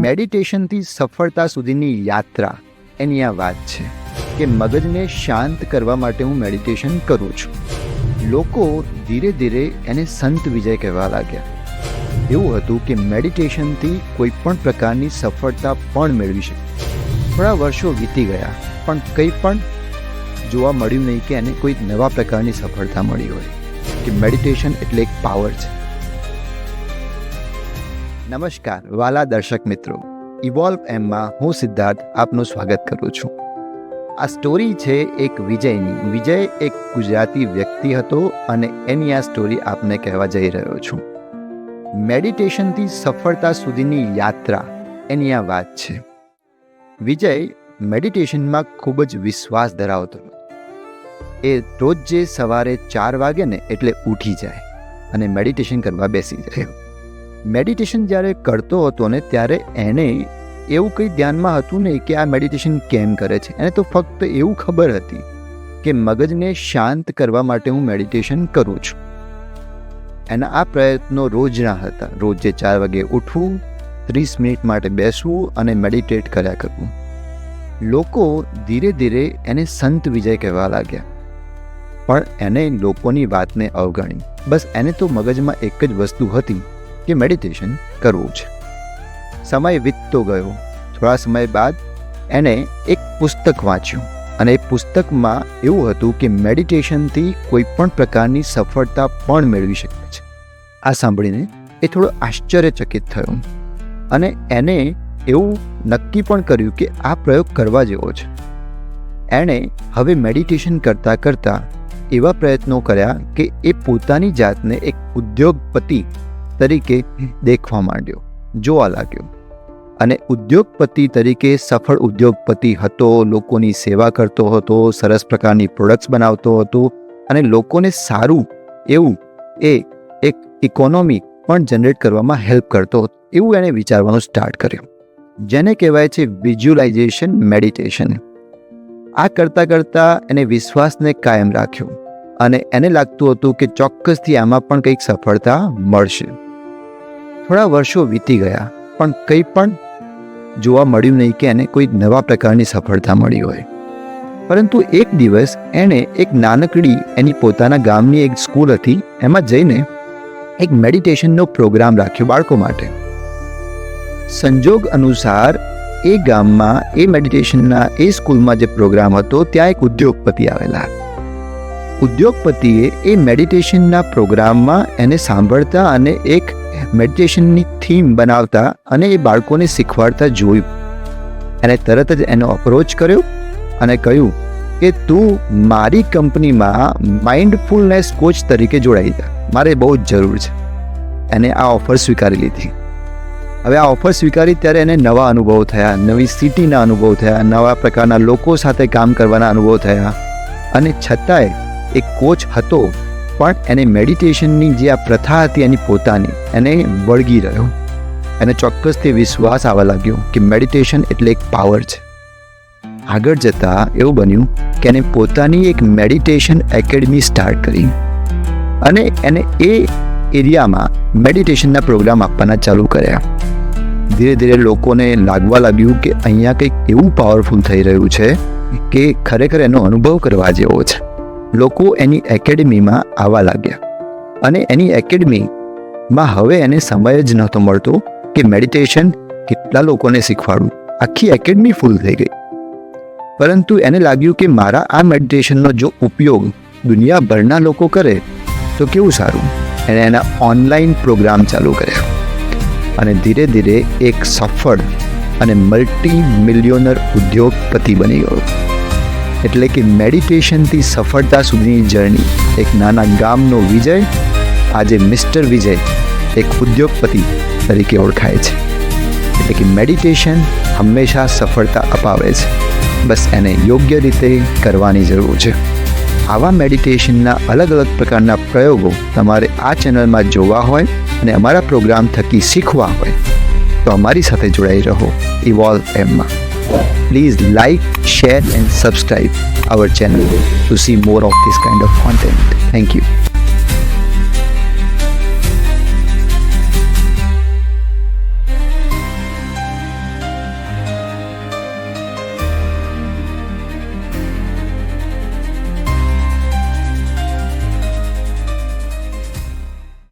મેડિટેશનથી સફળતા સુધીની યાત્રા, એની આ વાત છે કે મગજને શાંત કરવા માટે હું મેડિટેશન કરું છું. લોકો ધીરે ધીરે એને સંત વિજય કહેવા લાગ્યા. એવું હતું કે મેડિટેશનથી કોઈ પણ પ્રકારની સફળતા પણ મેળવી શકે. થોડા વર્ષો વીતી ગયા, પણ કંઈ પણ જોવા મળ્યું નહીં કે એને કોઈ નવા પ્રકારની સફળતા મળી હોય. કે મેડિટેશન એટલે એક પાવર છે. નમસ્કાર, વાલા દર્શક મિત્રો. ઇવોલ્વ એમમાં હું સિદ્ધાર્થ આપનું સ્વાગત કરું છું. આ સ્ટોરી છે એક વિજયની. વિજય એક ગુજરાતી વ્યક્તિ હતો અને એની આ સ્ટોરી આપને કહેવા જઈ રહ્યો છું. મેડિટેશનથી સફળતા સુધીની યાત્રા, એની આ વાત છે. વિજય મેડિટેશનમાં ખૂબ જ વિશ્વાસ ધરાવતો એ રોજ જે સવારે ચાર વાગે ને એટલે ઉઠી જાય અને મેડિટેશન કરવા બેસી જાય. મેડિટેશન જ્યારે કરતો હતો ને ત્યારે એને એવું કંઈ ધ્યાનમાં હતું નહીં કે આ મેડિટેશન કેમ કરે છે. એને તો ફક્ત એવું ખબર હતી કે મગજને શાંત કરવા માટે હું મેડિટેશન કરું છું. એના આ પ્રયત્નો રોજના હતા. રોજે ચાર વાગે ઉઠવું, ત્રીસ મિનિટ માટે બેસવું અને મેડિટેટ કર્યા કરવું. લોકો ધીરે ધીરે એને સંત વિજય કહેવા લાગ્યા. પણ એને લોકોની વાતને અવગણી. બસ એને તો મગજમાં એક જ વસ્તુ હતી કે મેડિટેશન કરવું છે. સમય વીતતો ગયો. થોડા સમય બાદ એણે એક પુસ્તક વાંચ્યું અને એ પુસ્તકમાં એવું હતું કે મેડિટેશનથી કોઈ પણ પ્રકારની સફળતા પણ મેળવી શકે છે. આ સાંભળીને એ થોડો આશ્ચર્યચકિત થયો અને એને એવું નક્કી પણ કર્યું કે આ પ્રયોગ કરવા જેવો છે. એણે હવે મેડિટેશન કરતાં કરતાં એવા પ્રયત્નો કર્યા કે એ પોતાની જાતને એક ઉદ્યોગપતિ તરીકે દેખવા માંડ્યો, જોવા લાગ્યો. અને ઉદ્યોગપતિ તરીકે સફળ ઉદ્યોગપતિ હતો, લોકોની સેવા કરતો હતો, સરસ પ્રકારની પ્રોડક્ટ્સ બનાવતો હતો અને લોકોને સારું એવું એ એક ઇકોનોમી પણ જનરેટ કરવામાં હેલ્પ કરતો હતો, એવું એણે વિચારવાનું સ્ટાર્ટ કર્યું. જેને કહેવાય છે વિઝ્યુલાઇઝેશન મેડિટેશન આ કરતાં કરતાં એને વિશ્વાસને કાયમ રાખ્યો અને એને લાગતું હતું કે ચોક્કસથી આમાં પણ કંઈક સફળતા મળશે. થોડા વર્ષો વીતી ગયા, પણ કંઈ પણ જોવા મળ્યું નહીં કે એને કોઈ નવા પ્રકારની સફળતા મળી હોય. પરંતુ એક દિવસ એણે એક નાનકડી એની પોતાના ગામની એક સ્કૂલ હતી, એમાં જઈને એક મેડિટેશનનો પ્રોગ્રામ રાખ્યો બાળકો માટે. સંજોગ અનુસાર એ ગામમાં, એ મેડિટેશનના, એ સ્કૂલમાં જે પ્રોગ્રામ હતો, ત્યાં એક ઉદ્યોગપતિ આવેલા. ઉદ્યોગપતિએ એ મેડિટેશનના પ્રોગ્રામમાં એને સાંભળતા અને એક મેડિટેશનની થીમ બનાવતા અને એ બાળકોને શીખવાડતા જોયું. એને તરત જ એનો અપ્રોચ કર્યો અને કહ્યું કે, તું મારી કંપનીમાં માઇન્ડફુલનેસ કોચ તરીકે જોડાઈ જા. મારે બહુ જ જરૂર છે. એને આ ઓફર સ્વીકારી લીધી. હવે આ ઓફર સ્વીકારી ત્યારે એને નવા અનુભવ થયા, નવી સિટીના અનુભવ થયા, નવા પ્રકારના લોકો સાથે કામ કરવાના અનુભવ થયા અને છતાંય એક કોચ હતો પણ એને મેડિટેશનની જે આ પ્રથા હતી એની પોતાની, એને વળગી રહ્યો. એને ચોક્કસથી વિશ્વાસ આવવા લાગ્યો કે મેડિટેશન એટલે એક પાવર છે. આગળ જતાં એવું બન્યું કે એને પોતાની એક મેડિટેશન એકેડમી સ્ટાર્ટ કરી. અને એને એ એરિયામાં મેડિટેશનના પ્રોગ્રામ આપવાના ચાલુ કર્યા. ધીરે ધીરે લોકોને લાગવા લાગ્યું કે અહીંયા કંઈક એવું પાવરફુલ થઈ રહ્યું છે કે ખરેખર એનો અનુભવ કરવા જેવો છે. લોકો એની એકેડમીમાં આવવા લાગ્યા. અને એની એકેડમીમાં હવે એને સમય જ નહોતો મળતો કે મેડિટેશન કેટલા લોકોને શીખવાડવું આખી એકેડમી ફૂલ થઈ ગઈ. પરંતુ એને લાગ્યું કે મારા આ મેડિટેશનનો જો ઉપયોગ દુનિયાભરના લોકો કરે, તો કેવું સારું? એણે એના ઓનલાઈન પ્રોગ્રામ ચાલુ કર્યા. અને ધીરે ધીરે એક સફળ અને મલ્ટી મિલિયોનર ઉદ્યોગપતિ બની ગયો. એટલે કે મેડિટેશનથી સફળતા સુધીની જર્ની એક નાના ગામનો વિજય આજે મિસ્ટર વિજય એક ઉદ્યોગપતિ તરીકે ઓળખાય છે. એટલે કે મેડિટેશન હંમેશા સફળતા અપાવે છે. બસ એને યોગ્ય રીતે કરવાની જરૂર છે. આવા મેડિટેશનના અલગ અલગ પ્રકારના પ્રયોગો તમારે આ ચેનલમાં જોવા હોય અને અમારા પ્રોગ્રામ થકી શીખવા હોય તો અમારી સાથે જોડાઈ રહો. ઇવોલ્વ એમમાં Please like, share and subscribe our channel to see more of this kind of content. Thank you.